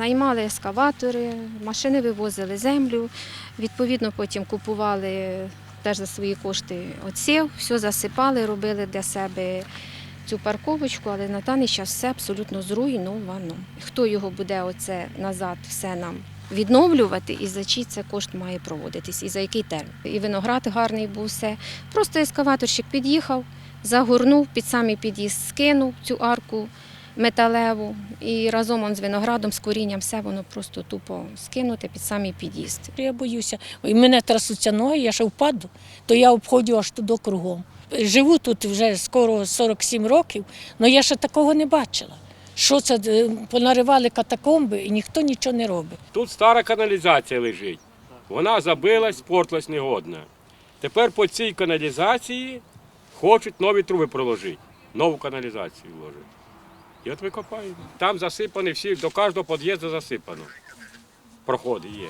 наймали ескаватори, машини вивозили землю. Відповідно, потім купували теж за свої кошти оців, все засипали, робили для себе цю парковочку, але на даний час все абсолютно зруйновано. Хто його буде оце назад все нам відновлювати і за чий це кошт має проводитись, і за який термін. І виноград гарний був все. Просто ескаваторщик під'їхав, загорнув під самий під'їзд, скинув цю арку металеву і разом он з виноградом, з корінням, все воно просто тупо скинуте під самий під'їзд. Я боюся. І мене трясуться ноги, я ще впаду, то я обходжу аж туди кругом. Живу тут вже скоро 47 років, але я ще такого не бачила. Що це е, понаривали катакомби і ніхто нічого не робить. Тут стара каналізація лежить. Вона забилась, спортилась негодна. Тепер по цій каналізації хочуть нові труби проложити, нову каналізацію вложити. І от викопаємо. Там засипані всі, до кожного під'їзду засипано. Проходи є.